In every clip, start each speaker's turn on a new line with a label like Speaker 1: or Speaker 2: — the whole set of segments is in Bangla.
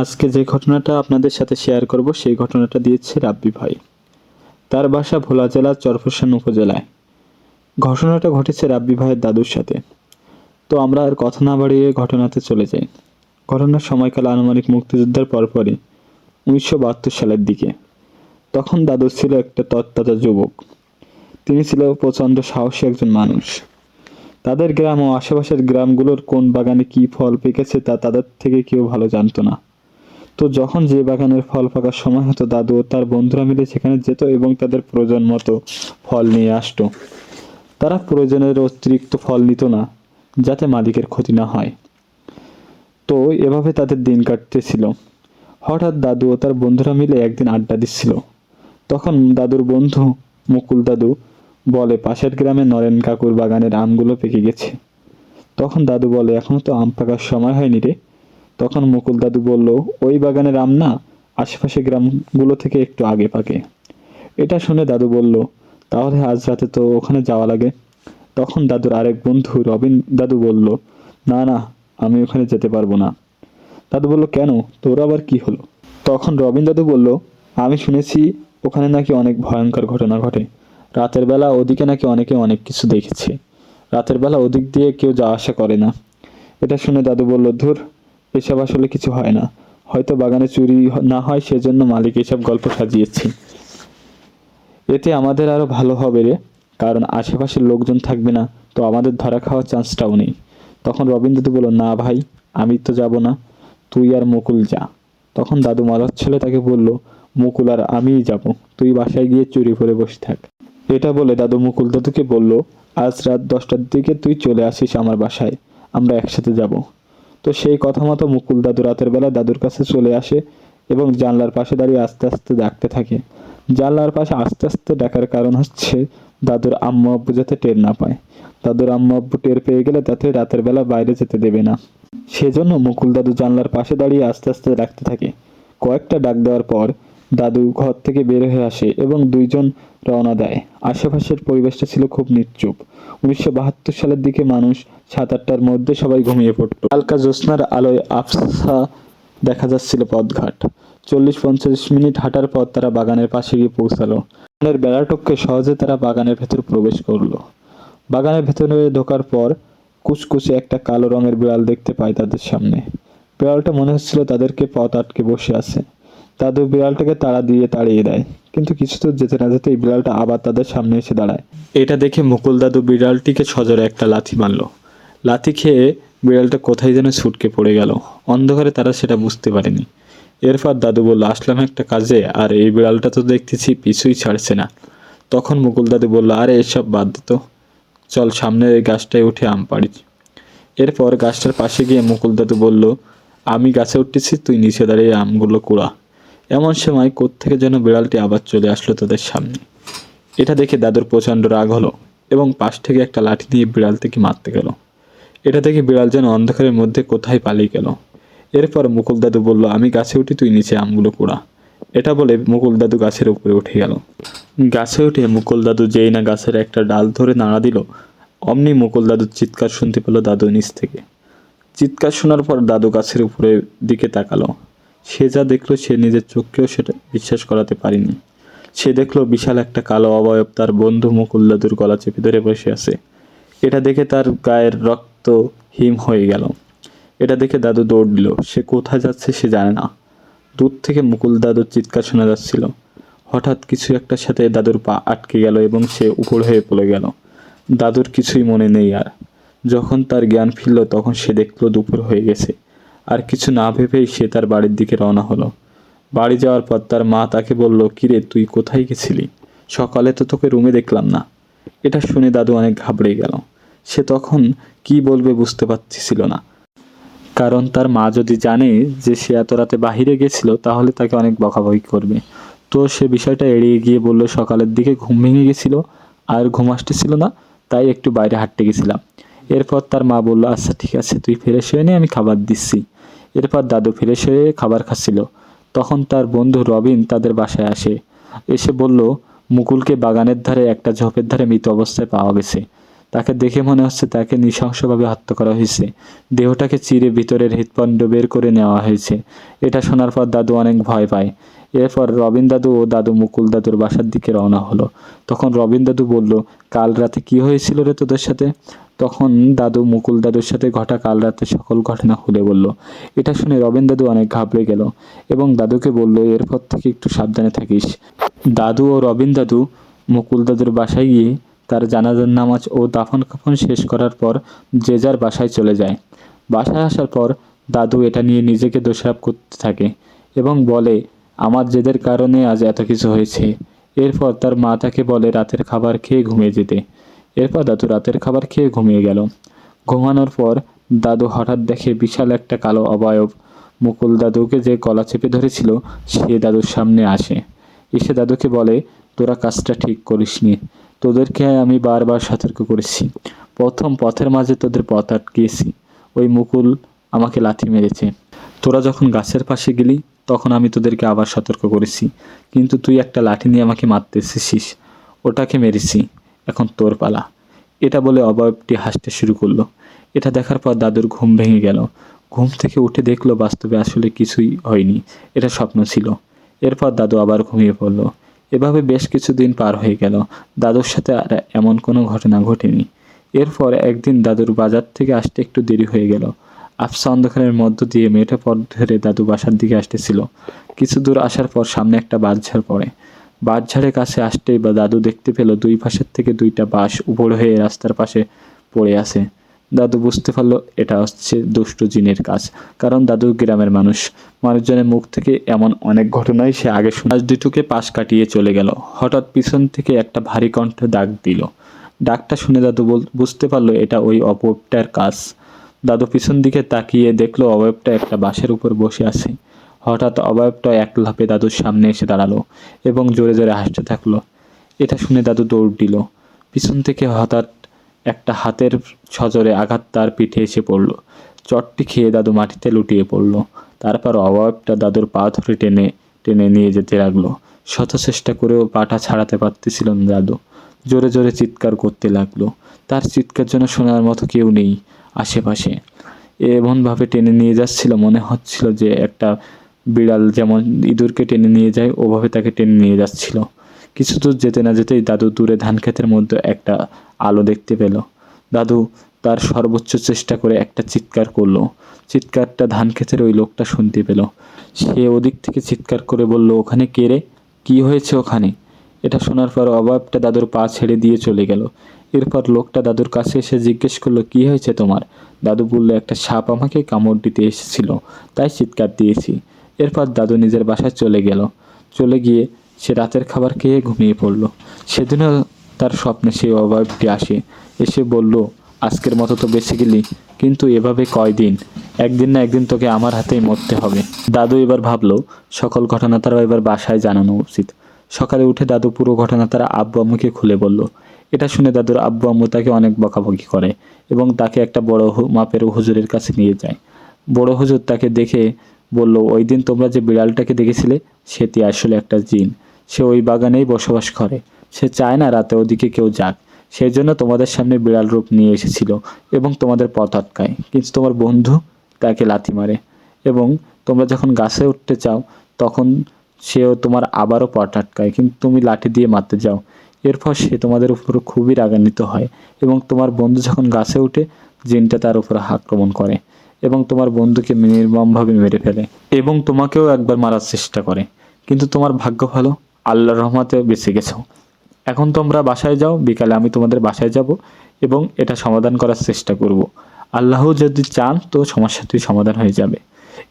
Speaker 1: আজকে যে ঘটনাটা আপনাদের সাথে শেয়ার করব, সেই ঘটনাটা দিয়েছে রাব্বি ভাই। তার বাসা ভোলা জেলার চরফসান উপজেলায়। ঘটনাটা ঘটেছে রাব্বি ভাইয়ের দাদুর সাথে। তো আমরা আর কথা না বাড়িয়ে ঘটনাতে চলে যাই। ঘটনার সময়কাল আনুমানিক মুক্তিযুদ্ধের পরপরই, উনিশশো বাহাত্তর সালের দিকে। তখন দাদু ছিল একটা তত্তাজা যুবক। তিনি ছিল প্রচণ্ড সাহসী একজন মানুষ। তাদের গ্রাম ও আশেপাশের গ্রামগুলোর কোন বাগানে কি ফল পেকেছে তা তাদের থেকে কেউ ভালো জানতো না। তো যখন যে বাগানের ফল পাকার সময় হতো, দাদু ও তার বন্ধুরা মিলে সেখানে যেত এবং তাদের প্রয়োজন মতো ফল নিয়ে আসতো। তারা প্রয়োজনের অতিরিক্ত ফল নিত না, যাতে মালিকের ক্ষতি না হয়। তো এভাবে তাদের দিন কাটতেছিল। হঠাৎ দাদু ও তার বন্ধুরা মিলে একদিন আড্ডা দিচ্ছিল। তখন দাদুর বন্ধু মুকুল দাদু বলে, পাশের গ্রামে নরেন কাকুর বাগানের আমগুলো পেকে গেছে। তখন দাদু বলে, এখনও তো আম পাকার সময় হয়নি রে। তখন মুকুল দাদু বলল, ওই বাগানের আম না? আশেপাশে গ্রামগুলো থেকে একটু আগে পাকে। এটা শুনে দাদু বলল, তাহলে আজ রাতে তো ওখানে যাওয়া লাগে। তখন দাদুর আরেক বন্ধু রবিন দাদু বলল, না না, আমি ওখানে যেতে পারব না। দাদু বলল, কেন? তোর আবার কি হলো? তখন রবিন দাদু বলল, আমি শুনেছি ওখানে নাকি অনেক ভয়ঙ্কর ঘটনা ঘটে। রাতের বেলা ওদিকে নাকি অনেকে অনেক কিছু দেখেছে। রাতের বেলা ওদিক দিয়ে কেউ যাওয়া আসা করে না। এটা শুনে দাদু বলল, ধুর এসব আসলে কিছু হয় না। হয়তো বাগানে চুরি না হয়, সেজন্য মালিক এসব গল্প সাজিয়েছে। এতে আমাদের আরও ভালো হবে রে, কারণ আশেপাশের লোকজন থাকবে না, তো আমাদের ধরা খাওয়ার চান্সটাও নেই। তখন রবীন্দ্র বলল, না ভাই, আমি তো যাব না, তুই আর মুকুল যা। তখন দাদু মালার ছেলে তাকে বলল, মুকুল আর আমিই যাব, তুই বাসায় গিয়ে চুরি করে বসে থাক। এটা বলে দাদু মুকুল দাদুকে বলল, আজ রাত দশটার দিকে তুই চলে আসিস আমার বাসায়, আমরা একসাথে যাব। তো সেই কথা মতো মুকুল দাদু রাতের বেলা দাদুর কাছে চলে আসে এবং জানলার পাশে দাঁড়িয়ে আস্তে আস্তে ডাকতে থাকে। জানলার পাশে আস্তে আস্তে ডাকার কারণ হচ্ছে দাদুর আম্মু আব্বু যাতে টের না পায়। দাদুর আম্মু আব্বু টের পেয়ে গেলে তাতে রাতের বেলা বাইরে যেতে দেবে না। সেজন্য মুকুল দাদু জানলার পাশে দাঁড়িয়ে আস্তে আস্তে ডাকতে থাকে। কয়েকটা ডাক দেওয়ার পর দাদু ঘর থেকে বের হয়ে আসে এবং দুইজন রওনা দেয়। আশেপাশের পরিবেশটা ছিল খুব নিশ্চুপ উনিশশো বাহাত্তর সালের দিকে মানুষ সাত আটটার মধ্যে সবাই ঘুমিয়ে পড়তো। হালকা জ্যোৎস্নার আলোয় আফসা দেখা যাচ্ছিল পথঘাট। চল্লিশ পঞ্চাশ মিনিট হাঁটার পর তারা বাগানের পাশে গিয়ে পৌঁছালো। বাগানের বেড়াটককে সহজে তারা বাগানের ভেতর প্রবেশ করল। বাগানের ভেতরে ঢোকার পর কুচকুচে একটা কালো রঙের বিড়াল দেখতে পায় তাদের সামনে। বিড়ালটা মনে হচ্ছিল তাদেরকে পথ আটকে বসে আছে। দাদু বিড়ালটাকে তাড়া দিয়ে তাড়িয়ে দেয়। কিন্তু কিছু তো যেতে না যেতেই বিড়ালটা আবার তাদের সামনে এসে দাঁড়ায়। এটা দেখে মুকুল দাদু বিড়ালটিকে সজোরে একটা লাথি মারলো। লাথি খেয়ে বিড়ালটা কোথায় যেন ছুটকে পড়ে গেল। অন্ধকারে তারা সেটা বুঝতে পারেনি। এরপর দাদু বলল, আসলাম একটা কাজে, আর এই বিড়ালটা তো দেখতেছি পিছুই ছাড়ছে না। তখন মুকুল দাদু বলল, আরে, এসব বাদ দে তো। চল সামনের এই গাছটায় উঠে আম পাড়ি। এরপর গাছটার পাশে গিয়ে মুকুল দাদু বলল, আমি গাছে উঠতেছি, তুই নিচে দাঁড়িয়ে আমগুলো কুড়া। এমন সময় কোত্থেকে যেন বিড়ালটি আবার চলে আসলো তাদের সামনে। এটা দেখে দাদুর প্রচণ্ড রাগ হলো এবং পাশ থেকে একটা লাঠি নিয়ে থেকে মারতে গেল। এটা দেখে বিড়াল যেন অন্ধকারের মধ্যে কোথায় পালিয়ে গেল। এরপর মুকুল দাদু বলল, আমি গাছে উঠি, তুই নিচে আমগুলো কুড়া এটা বলে মুকুল দাদু গাছের উপরে উঠে গেল। গাছে উঠে মুকুল দাদু যেই না গাছের একটা ডাল ধরে নাড়া দিল, অমনি মুকুল দাদুর চিৎকার শুনতে পেল দাদু নিচ থেকে। চিৎকার শোনার পর দাদু গাছের উপরে দিকে তাকালো। সে যা দেখল সে নিজের চোখকেও সেটা বিশ্বাস করাতে পারিনি। সে দেখল বিশাল একটা কালো অবয়ব তার বন্ধু মুকুল দাদুর গলা চেপে ধরে বসে আছে। এটা দেখে তার গায়ের রক্ত হিম হয়ে গেল। এটা দেখে দাদু দৌড় দিল। সে কোথায় যাচ্ছে সে জানে না। দূর থেকে মুকুল দাদুর চিৎকার শোনা যাচ্ছিল। হঠাৎ কিছু একটার সাথে দাদুর পা আটকে গেল এবং সে উপর হয়ে পড়ে গেল। দাদুর কিছুই মনে নেই আর। যখন তার জ্ঞান ফিরল তখন সে দেখল দুপুর হয়ে গেছে। আর কিছু না ভেবেই সে তার বাড়ির দিকে রওনা হলো। বাড়ি যাওয়ার পর তার মা তাকে বলল, কিরে, তুই কোথায় গেছিলি? সকালে তো তোকে রুমে দেখলাম না। এটা শুনে দাদু অনেক ঘাবড়ে গেল। সে তখন কি বলবে বুঝতে পারছিল না। কারণ তার মা যদি জানে যে সে এত রাতে বাহিরে গেছিল, তাহলে তাকে অনেক বকাবকি করবে। তো সে বিষয়টা এড়িয়ে গিয়ে বলল, সকালের দিকে ঘুম ভেঙে গেছিল আর ঘুম আসতেছিল না, তাই একটু বাইরে হাঁটতে গেছিলাম। এরপর তার মা বলল আচ্ছা ঠিক আছে, তুই ফ্রেশ হয়ে নে, আমি খাবার দিচ্ছি। এরপর দাদু ফিরে হয়ে খাবার খাচ্ছিল। তখন তার বন্ধু রবিন তাদের বাসায় আসে। এসে বলল, মুকুলকে বাগানের ধারে একটা ঝোপের ধারে মৃত অবস্থায় পাওয়া গেছে। তাকে দেখে মনে হচ্ছে তাকে নৃশংসভাবে হত্যা করা হয়েছে। দেহটাকে চিরে ভিতরের হৃৎপণ্ড বের করে নেওয়া হয়েছে। এটা শোনার পর দাদু অনেক ভয় পায়। এরপর রবিন দাদু ও দাদু মুকুল দাদুর বাসার দিকে রওনা হলো। তখন রবিন দাদু বলল, কাল রাতে কি হয়েছিল রে তোদের সাথে? তখন দাদু, মুকুল দাদুর সাথে ঘটা কাল রাতে সকল ঘটনা খুলে বলল। এটা শুনে রবিন দাদু অনেক ঘাবড়ে গেল এবং দাদুকে বলল, এরপর থেকে একটু সাবধানে থাকিস। দাদু ও রবিন দাদু মুকুল দাদুর বাসায় গিয়ে তার জানাজার নামাজ ও দাফন কাফন শেষ করার পর যে যার বাসায় চলে যায়। বাসায় আসার পর দাদু এটা নিয়ে নিজেকে দোষারোপ করতে থাকে এবং বলে, আমার জেদের কারণে আজ এত কিছু হয়েছে। এরপর তার মা তাকে বলে, রাতের খাবার খেয়ে ঘুমিয়ে যেতে। এরপর দাদু রাতের খাবার খেয়ে ঘুমিয়ে গেল। ঘুমানোর পর দাদু হঠাৎ দেখে বিশাল একটা কালো অবয়ব। মুকুল দাদুকে যে গলা চেপে ধরেছিল, সে দাদুর সামনে আসে। এসে দাদুকে বলে, তোরা কাজটা ঠিক করিসনি। তোদেরকে আমি বারবার সতর্ক করেছি। প্রথম পথের মাঝে তোদের পথ আটকিয়েছি। ওই মুকুল আমাকে লাথি মেরেছে। তোরা যখন গাছের পাশে গেলি, তখন আমি তোদেরকে আবার সতর্ক করেছি। কিন্তু তুই একটা লাঠি নিয়ে আমাকে মারতে এসেছিস। ওটাকে মেরেছি। এখন তোর পালা। এটা বলে অবয়বটি হাসতে শুরু করল। এটা দেখার পর দাদুর ঘুম ভেঙে গেল। ঘুম থেকে উঠে দেখল বাস্তবে আসলে কিছুই হয়নি। এটা স্বপ্ন ছিল। এরপর দাদু আবার ঘুমিয়ে পড়ল। এভাবে বেশ কিছুদিন পার হয়ে গেল। দাদুর সাথে আর এমন কোনো ঘটনা ঘটেনি। এরপর একদিন দাদুর বাজার থেকে আসতে একটু দেরি হয়ে গেল। আফসা অন্ধকারের মধ্য দিয়ে মেয়েটা পথ ধরে দাদু বাসার দিকে আসতেছিল। কিছু দূর আসার পর সামনে একটা বাঁশঝাড় পড়ে। বাঁশঝাড়ের কাছে আসতেই বা দাদু দেখতে পেল দুই পাশের থেকে দুইটা বাঁশ উপর হয়ে রাস্তার পাশে পড়ে আছে। দাদু বুঝতে পারল এটা হচ্ছে দুষ্টু জিনের কাজ, কারণ দাদু গ্রামের মানুষ। মানুষজনের মুখ থেকে এমন অনেক ঘটনাই সে আগে শুনে আজ দুটোকে পাশ কাটিয়ে চলে গেল। হঠাৎ পিছন থেকে একটা ভারী কণ্ঠ ডাক দিল। ডাকটা শুনে দাদু বুঝতে পারল এটা ওই অপবটার কাজ। দাদু পিছন দিকে তাকিয়ে দেখল অবয়বটা একটা বাঁশের উপর বসে আছে। হঠাৎ অবয়বটা এক লাফে দাদুর সামনে এসে দাঁড়াল এবং জোরে জোরে হাসতে থাকল। এটা শুনে দাদু দৌড় দিল। পিছন থেকে হঠাৎ একটা হাতের সজোরে আঘাত তার পিঠে এসে পড়ল। চটটি খেয়ে দাদু মাটিতে লুটিয়ে পড়ল। তারপর অবয়বটা দাদুর পা ধরে টেনে টেনে নিয়ে যেতে লাগল। শত চেষ্টা করেও পাটা ছাড়াতে পারতেছিল না দাদু। জোরে জোরে চিৎকার করতে লাগল। তার চিৎকার যেন শোনার মতো কেউ নেই আশেপাশে। এমনভাবে টেনে নিয়ে যাচ্ছিল, মনে হচ্ছিল যে একটা বিড়াল যেমন ইঁদুরকে টেনে নিয়ে যায়, ওভাবে তাকে টেনে নিয়ে যাচ্ছিল। কিছু দূর যেতে না যেতেই দাদু দূরে ধান ক্ষেতের মধ্যে একটা আলো দেখতে পেল। দাদু তার সর্বোচ্চ চেষ্টা করে একটা চিৎকার করল। চিৎকারটা ধান ক্ষেতের ওই লোকটা শুনতে পেল। সে ওদিক থেকে চিৎকার করে বলল, ওখানে কে রে? কী হয়েছে ওখানে? এটা শোনার পর অভাবটা দাদুর পা ছেড়ে দিয়ে চলে গেল। এরপর লোকটা দাদুর কাছে এসে জিজ্ঞেস করল, কী হয়েছে তোমার? দাদু বলল, একটা সাপ আমাকে কামড় দিতে এসেছিল, তাই চিৎকার দিয়েছি। এরপর দাদু নিজের বাসায় চলে গেল। চলে গিয়ে সে রাতের খাবার খেয়ে ঘুমিয়ে পড়ল। সেদিনও তার স্বপ্নে সেই অভাবটি আসে। এসে বলল, আজকের মতো তো বেঁচে গেলি, কিন্তু এভাবে কয়দিন? একদিন না একদিন তোকে আমার হাতেই মরতে হবে। দাদু এবার ভাবলো, সকল ঘটনা তারা এবার বাসায় জানানো উচিত। সকালে উঠে দাদু পুরো ঘটনা তারা আব্বু আম্মুকে খুলে বলল এটা শুনে দাদুর আব্বু আম্মু তাকে অনেক বকাবকি করে এবং তাকে একটা বড় মাপের হুজুরের কাছে নিয়ে যায়। বড় হুজুর তাকে দেখে বলল, ওই দিন তোমরা যে বিড়ালটাকে দেখেছিলে, সেটি আসলে একটা জিন। সে ওই বাগানেই বসবাস করে। সে চায় না রাতে ওদিকে কেউ যাক। সেই জন্য তোমাদের সামনে বিড়াল রূপ নিয়ে এসেছিল এবং তোমাদের পথ আটকায়। কিন্তু তোমার বন্ধু তাকে লাথি মারে এবং তোমরা যখন গাছে উঠতে চাও, তখন সেও তোমার আবারও পথ আটকায়। কিন্তু তুমি লাঠি দিয়ে মারতে যাও। এরপর সে তোমাদের উপর খুবই রাগান্বিত হয় এবং তোমার বন্ধু যখন গাছে উঠে জিনটা তার উপর আক্রমণ করে এবং তোমার বন্ধুকে নির্মমভাবে মেরে ফেলে এবং তোমাকেও একবার মারার চেষ্টা করে। কিন্তু তোমার ভাগ্য ভালো, আল্লাহর রহমাতে বেঁচে গেছো। এখন তোমরা বাসায় যাও, বিকালে আমি তোমাদের বাসায় যাব এবং এটা সমাধান করার চেষ্টা করব। আল্লাহ যদি চান তো সমস্যাটি সমাধান হয়ে যাবে।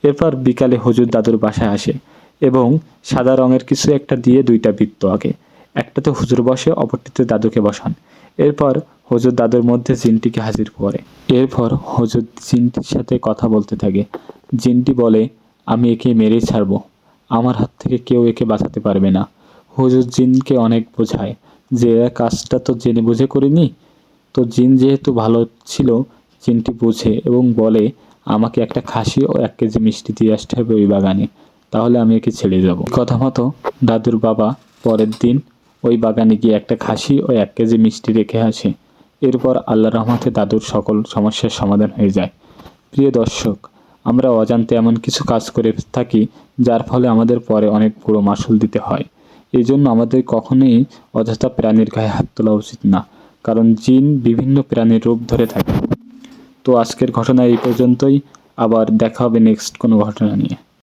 Speaker 1: এরপর বিকালে হুজুর দাদুর বাসায় আসে এবং সাদা রঙের কিছু একটা দিয়ে দুইটা বৃত্ত আঁকে। একটাতে হুজুর বসে, অপরটিতে দাদুকে বসান। এরপর হুজুর দাদুর মধ্যে জিনটিকে হাজির করে। এরপর হুজুর জিনটির সাথে কথা বলতে থাকে। জিনটি বলে, আমি একে মেরেই ছাড়বো। আমার হাত থেকে কেউ একে বাঁচাতে পারবে না। হুজুর জিনকে অনেক বোঝায় যে কাজটা তো জেনে বুঝে করিনি। তো জিন যেহেতু ভালো ছিল, জিনটি বোঝে এবং বলে, আমাকে একটা খাসি ও এক কেজি মিষ্টি দিয়ে আসতে হবে ওই বাগানে। তাহলে আমি একে ছেড়ে যাব কথা মতো দাদুর বাবা পরের দিন ওই বাগানে গিয়ে একটা খাসি ও এক কেজি মিষ্টি রেখে আসে। এরপর আল্লাহ রহমতে দাদুর সকল সমস্যার সমাধান হয়ে যায়। প্রিয় দর্শক, আমরা অজান্তে এমন কিছু কাজ করে থাকি যার ফলে আমাদের পরে অনেক বড় মাসুল দিতে হয়। এই জন্য আমাদের কখনোই অযথা প্রাণীর গায়ে হাত তোলা উচিত না, কারণ জিন বিভিন্ন প্রাণীর রূপ ধরে থাকে। তো আজকের ঘটনা এই পর্যন্তই। আবার দেখা হবে নেক্সট কোনো ঘটনা নিয়ে।